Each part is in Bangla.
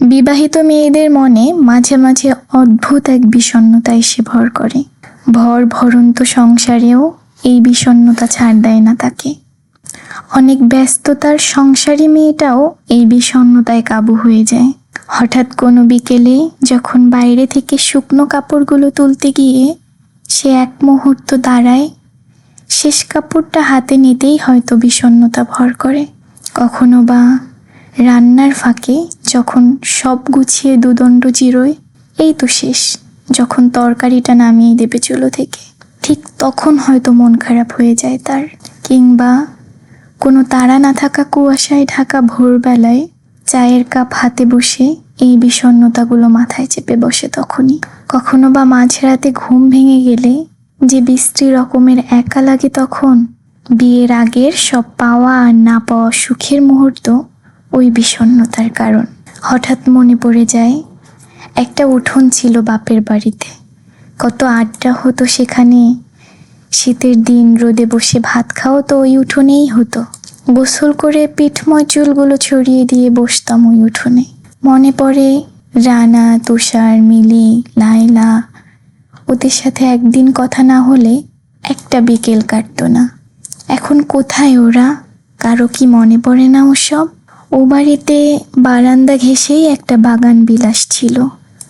বিবাহিত মেয়েদের মনে মাঝে মাঝে অদ্ভুত এক বিষণ্ণতা এসে ভর করে। ভর ভরন্ত সংসারেও এই বিষণ্ণতা ছাড় দেয় না তাকে। অনেক ব্যস্ততার সংসারী মেয়েটাও এই বিষণ্ণতায় কাবু হয়ে যায়। হঠাৎ কোনো বিকেলে যখন বাইরে থেকে শুকনো কাপড়গুলো তুলতে গিয়ে সে এক মুহূর্ত দাঁড়ায়, শেষ কাপড়টা হাতে নিতেই হয়তো বিষণ্ণতা ভর করে। কখনো বা রান্নার ফাঁকে যখন সব গুছিয়ে দুদণ্ড জিরোয়, এই তো শেষ, যখন তরকারিটা নামিয়ে দেবে চুলো থেকে। ঠিক তখন হয়তো মন খারাপ হয়ে যায় তার। কিংবা কোনো তারা না থাকা কুয়াশায় ঢাকা ভোরবেলায় চায়ের কাপ হাতে বসে এই বিষণ্ণতাগুলো মাথায় চেপে বসে তখনই। কখনো বা মাঝরাতে ঘুম ভেঙে গেলে যে বিশ্রী রকমের একা লাগে তখন, বিয়ের আগের সব পাওয়া আর না পাওয়া সুখের মুহূর্ত ওই বিষণ্ণতার কারণ। হঠাৎ মনে পড়ে যায়, একটা উঠোন ছিল বাপের বাড়িতে। কত আড্ডা হতো সেখানে। শীতের দিন, রোদে বসে ভাত খাও তো ওই উঠোনেই হতো। গোসল করে পিঠময় চুলগুলো ছড়িয়ে দিয়ে বসতাম ওই উঠোনে। মনে পড়ে রানা, তুষার, মিলি, লায়লা। ওদের সাথে একদিন কথা না হলে একটা বিকেল কাটতো না। এখন কোথায় ওরা? কারও কি মনে পড়ে না ওসব? ও বাড়িতে বারান্দা ঘেঁষেই একটা বাগান বিলাস ছিল।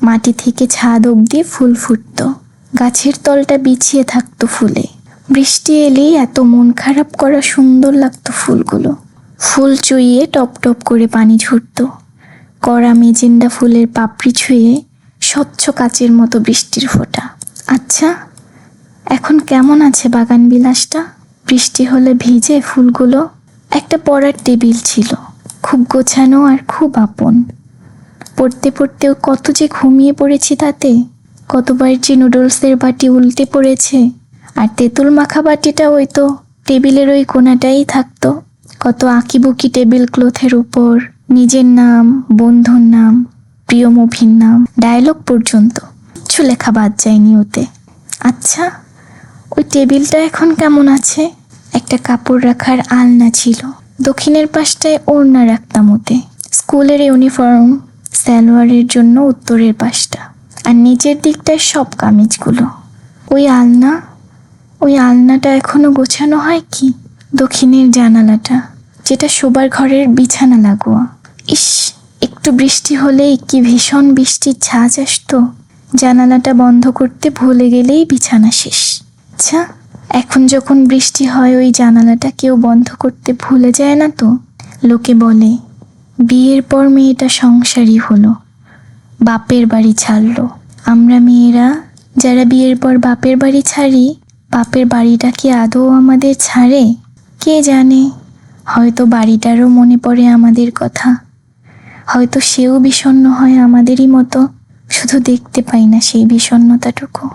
মাটি থেকে ছাদ অবধি ফুল ফুটতো। গাছের তলটা বিছিয়ে থাকতো ফুলে। বৃষ্টি এলেই এত মন খারাপ করা সুন্দর লাগতো ফুলগুলো। ফুল চুইয়ে টপ টপ করে পানি ঝরতো। কড়া মেজেন্ডা ফুলের পাপড়ি ছুঁয়ে স্বচ্ছ কাচের মতো বৃষ্টির ফোঁটা। আচ্ছা এখন কেমন আছে বাগান বিলাসটা? বৃষ্টি হলে ভিজে ফুলগুলো? একটা পড়ার টেবিল ছিল। খুব গোছানো আর খুব আপন। পড়তে পড়তেও কত যে ঘুমিয়ে পড়েছি তাতে, কতবার যে নুডলসের বাটি উল্টে পড়েছে, আর তেঁতুল মাখা বাটিটা ওই তো টেবিলের ওই কোনাটাই থাকতো, কত আঁকিবুকি টেবিল ক্লথের উপর, নিজের নাম, বন্ধুর নাম, প্রিয় মুভির নাম, ডায়লগ পর্যন্ত, কিছু লেখা বাদ যায়নি ওতে। আচ্ছা ওই টেবিলটা এখন কেমন আছে? একটা কাপড় রাখার আলনা ছিল। দক্ষিণের পাশটায় ওড়না রাখতাম ওতে। স্কুলের ইউনিফর্ম, সালোয়ারের জন্য উত্তরের পাশটা। আর নিচের দিকটায় সব কামিজগুলো। ওই আলনা, ওই আলনাটা এখনও গোছানো হয় কি? দক্ষিণের জানালাটা, যেটা শোবার ঘরের বিছানা লাগোয়া। ইস, একটু বৃষ্টি হলেই কি ভীষণ বৃষ্টির ছাঁচ আসতো। জানালাটা বন্ধ করতে ভুলে গেলেই বিছানা শেষ। আচ্ছা এখন যখন বৃষ্টি হয়, ওই জানালাটা কেউ বন্ধ করতে ভুলে যায় না তো? লোকে বলে, বিয়ের পর মেয়েটা সংসারী হলো, বাপের বাড়ি ছাড়লো। আমরা মেয়েরা যারা বিয়ের পর বাপের বাড়ি ছাড়ি, বাপের বাড়িটা কি আদৌ আমাদের ছাড়ে? কে জানে? হয়তো বাড়িটারও মনে পড়ে আমাদের কথা। হয়তো সেও বিষণ্ণ হয় আমাদেরই মতো। শুধু দেখতে পাই না সেই বিষণ্ণতাটুকু।